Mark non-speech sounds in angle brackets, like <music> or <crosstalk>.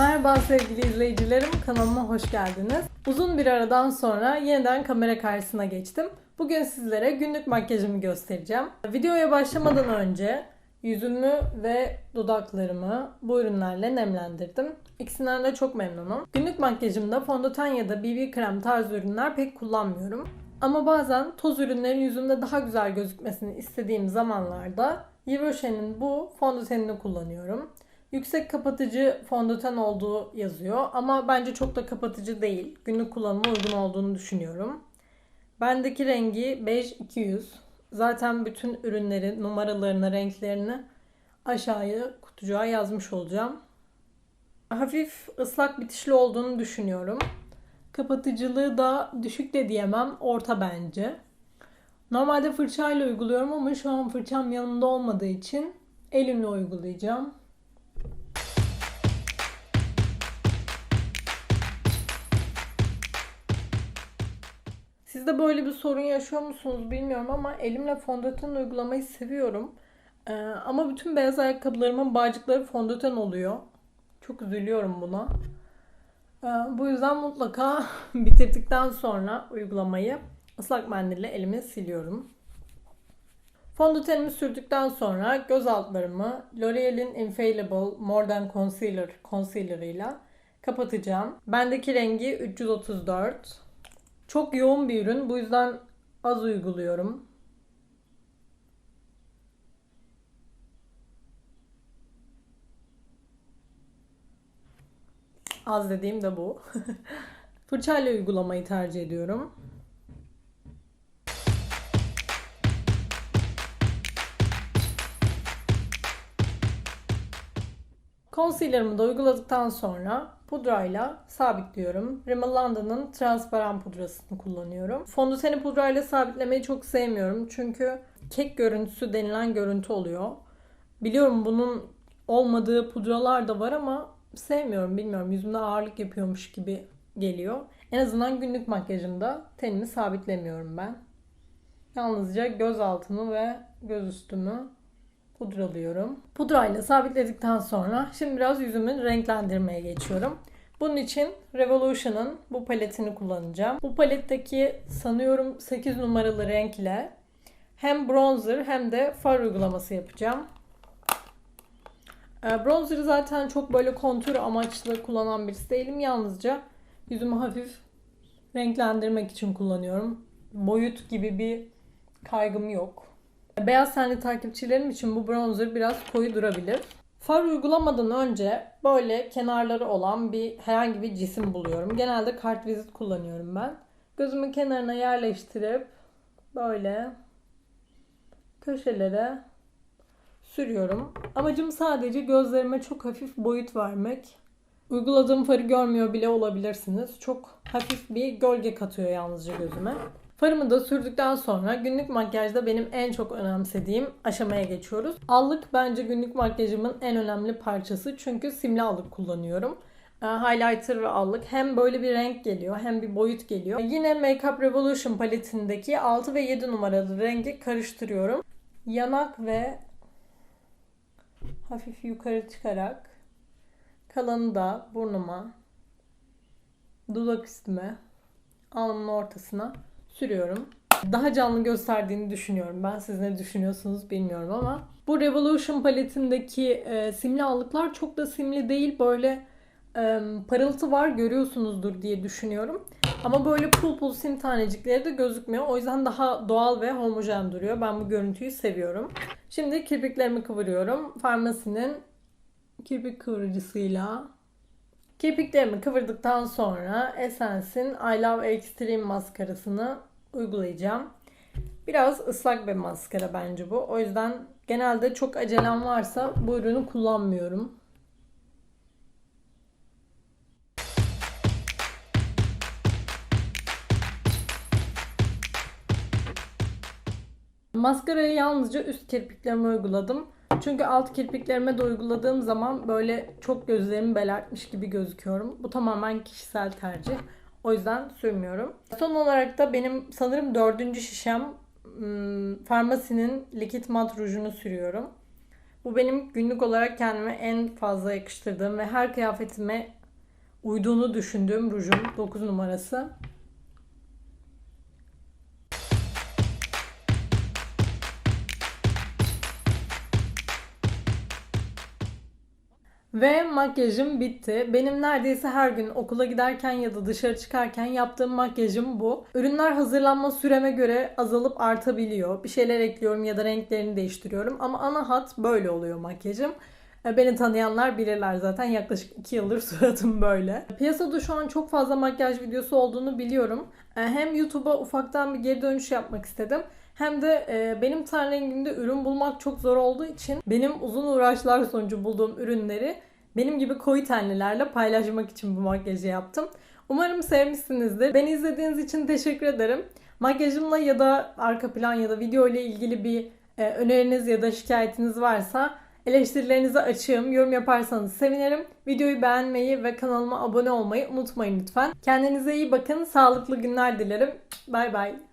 Merhaba sevgili izleyicilerim, kanalıma hoş geldiniz. Uzun bir aradan sonra yeniden kamera karşısına geçtim. Bugün sizlere günlük makyajımı göstereceğim. Videoya başlamadan önce yüzümü ve dudaklarımı bu ürünlerle nemlendirdim. İkisinden de çok memnunum. Günlük makyajımda fondöten ya da BB krem tarzı ürünler pek kullanmıyorum. Ama bazen toz ürünlerin yüzümde daha güzel gözükmesini istediğim zamanlarda Yves Rocher'in bu fondötenini kullanıyorum. Yüksek kapatıcı fondöten olduğu yazıyor ama bence çok da kapatıcı değil. Günlük kullanıma uygun olduğunu düşünüyorum. Bendeki rengi Beige 200. Zaten bütün ürünlerin numaralarını, renklerini aşağıya kutucuğa yazmış olacağım. Hafif ıslak bitişli olduğunu düşünüyorum. Kapatıcılığı da düşük de diyemem, orta bence. Normalde fırçayla uyguluyorum ama şu an fırçam yanımda olmadığı için elimle uygulayacağım. Siz de böyle bir sorun yaşıyor musunuz bilmiyorum ama elimle fondöten uygulamayı seviyorum. Ee, ama bütün beyaz ayakkabılarımın bağcıkları fondöten oluyor. Çok üzülüyorum buna. Ee, bu yüzden mutlaka <laughs> bitirdikten sonra uygulamayı ıslak mendille elimi siliyorum. Fondötenimi sürdükten sonra göz altlarımı L'Oreal'in Infallible More Than Concealer Concealer ile kapatacağım. Bendeki rengi 334. Çok yoğun bir ürün. Bu yüzden az uyguluyorum. Az dediğim de bu. <laughs> Fırçayla uygulamayı tercih ediyorum. Concealer'ımı da uyguladıkçtan sonra pudrayla sabitliyorum. Rimmel London'ın transparan pudrasını kullanıyorum. Fondöteni pudrayla sabitlemeyi çok sevmiyorum. Çünkü kek görüntüsü denilen görüntü oluyor. Biliyorum bunun olmadığı pudralar da var ama sevmiyorum bilmiyorum. Yüzümde ağırlık yapıyormuş gibi geliyor. En azından günlük makyajımda tenimi sabitlemiyorum ben. Yalnızca göz altımı ve göz üstümü pudralıyorum. Pudrayla sabitledikten sonra şimdi biraz yüzümü renklendirmeye geçiyorum. Bunun için Revolution'ın bu paletini kullanacağım. Bu paletteki sanıyorum 8 numaralı renkle hem bronzer hem de far uygulaması yapacağım. Ee, Bronzer'ı zaten çok böyle kontür amaçlı kullanan birisi değilim. Yalnızca yüzümü hafif renklendirmek için kullanıyorum. Boyut gibi bir kaygım yok. Beyaz tenli takipçilerim için bu bronzer biraz koyu durabilir. Far uygulamadan önce böyle kenarları olan bir herhangi bir cisim buluyorum. Genelde kartvizit kullanıyorum ben. Gözümün kenarına yerleştirip böyle köşelere sürüyorum. Amacım sadece gözlerime çok hafif boyut vermek. Uyguladığım farı görmüyor bile olabilirsiniz. Çok hafif bir gölge katıyor yalnızca gözüme. Farımı da sürdükten sonra günlük makyajda benim en çok önemsediğim aşamaya geçiyoruz. Allık bence günlük makyajımın en önemli parçası. Çünkü simli allık kullanıyorum. Ee, highlighter ve allık hem böyle bir renk geliyor hem bir boyut geliyor. Yine Makeup Revolution paletindeki 6 ve 7 numaralı rengi karıştırıyorum. Yanak ve hafif yukarı çıkarak kalanı da burnuma, dudak üstüme, alnımın ortasına sürüyorum. Daha canlı gösterdiğini düşünüyorum. Ben siz ne düşünüyorsunuz bilmiyorum ama bu Revolution paletindeki e, simli allıklar çok da simli değil. Böyle e, parıltı var görüyorsunuzdur diye düşünüyorum. Ama böyle pul pul sim tanecikleri de gözükmüyor. O yüzden daha doğal ve homojen duruyor. Ben bu görüntüyü seviyorum. Şimdi kirpiklerimi kıvırıyorum. Farmasinin kirpik kıvırıcısıyla Kirpiklerimi kıvırdıktan sonra Essence'in I Love Extreme maskarasını uygulayacağım. Biraz ıslak bir maskara bence bu. O yüzden genelde çok acelem varsa bu ürünü kullanmıyorum. Maskarayı yalnızca üst kirpiklerime uyguladım. Çünkü alt kirpiklerime de uyguladığım zaman böyle çok gözlerimi belertmiş gibi gözüküyorum. Bu tamamen kişisel tercih. O yüzden sürmüyorum. Son olarak da benim sanırım dördüncü şişem Farmasi'nin likit mat rujunu sürüyorum. Bu benim günlük olarak kendime en fazla yakıştırdığım ve her kıyafetime uyduğunu düşündüğüm rujum 9 numarası. Ve makyajım bitti. Benim neredeyse her gün okula giderken ya da dışarı çıkarken yaptığım makyajım bu. Ürünler hazırlanma süreme göre azalıp artabiliyor. Bir şeyler ekliyorum ya da renklerini değiştiriyorum. Ama ana hat böyle oluyor makyajım. E, Beni tanıyanlar bilirler zaten yaklaşık 2 yıldır <laughs> suratım böyle. Piyasada şu an çok fazla makyaj videosu olduğunu biliyorum. E, Hem YouTube'a ufaktan bir geri dönüş yapmak istedim. Hem de e, benim ten rengimde ürün bulmak çok zor olduğu için benim uzun uğraşlar sonucu bulduğum ürünleri benim gibi koyu tenlilerle paylaşmak için bu makyajı yaptım. Umarım sevmişsinizdir. Beni izlediğiniz için teşekkür ederim. Makyajımla ya da arka plan ya da video ile ilgili bir e, öneriniz ya da şikayetiniz varsa eleştirilerinizi açığım. Yorum yaparsanız sevinirim. Videoyu beğenmeyi ve kanalıma abone olmayı unutmayın lütfen. Kendinize iyi bakın. Sağlıklı günler dilerim. Bay bay.